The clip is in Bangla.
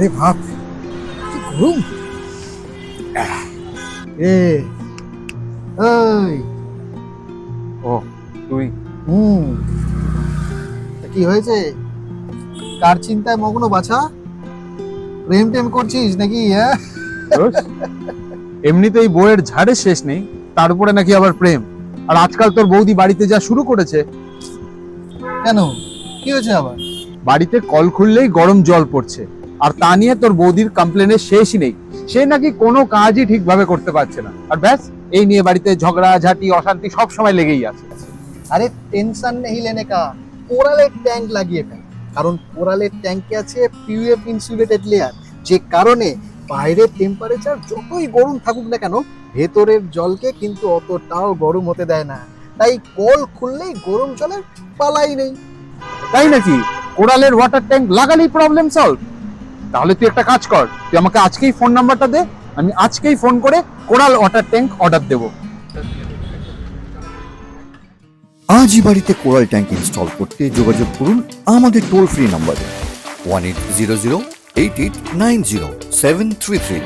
আরে বাপ কি গরম এ ওই ও তুই? হুম। কি হয়েছে? কার চিন্তায় মগ্ন বাছা? প্রেম টেম করছিস নাকি দোষ? এমনিতেই বইয়ের ঝাড়ের শেষ নেই তার উপরে নাকি আবার প্রেম। আর আজকাল তোর বৌদি বাড়িতে যা শুরু করেছে। কেন? কি হয়েছে আবার? বাড়িতে কল খুললেই গরম জল পড়ছে। আর তা নিয়ে তোর বৌদির কমপ্লেনের শেষই নেই। সে নাকি কোনো কাজই ঠিকভাবে করতে পারছে না। আর ব্যাস এই নিয়ে বাড়িতে ঝগড়া ঝাঁটি অশান্তি সব সময় লেগেই আছে। আরে টেনশন নেই লেনে কা কোরালের ট্যাঙ্ক লাগিয়ে ফেল। কারণ কোরালের ট্যাঙ্কে আছে পিউএফ ইনসুলেটেড লেয়ার যে কারণে বাইরের টেম্পারেচার যতই গরম থাকুক না কেন ভেতরের জলকে কিন্তু অতটাও গরম হতে দেয় না। তাই কল খুললেই গরম জলের পালাই নেই। তাই নাকি? কোরালের ওয়াটার ট্যাঙ্ক লাগালেই প্রবলেম সলভ তাহলে তুই একটা কাজ কর, তুই আমাকে আজকেই ফোন নাম্বারটা দে, আমি আজকেই ফোন করে কোরাল ওয়াটার ট্যাঙ্ক অর্ডার দেবো। আজই বাড়িতে কোরাল ট্যাঙ্ক ইনস্টল করতে যোগাযোগ করুন আমাদের টোল ফ্রি নাম্বারে one eight zero zero eight eight nine zero seven three three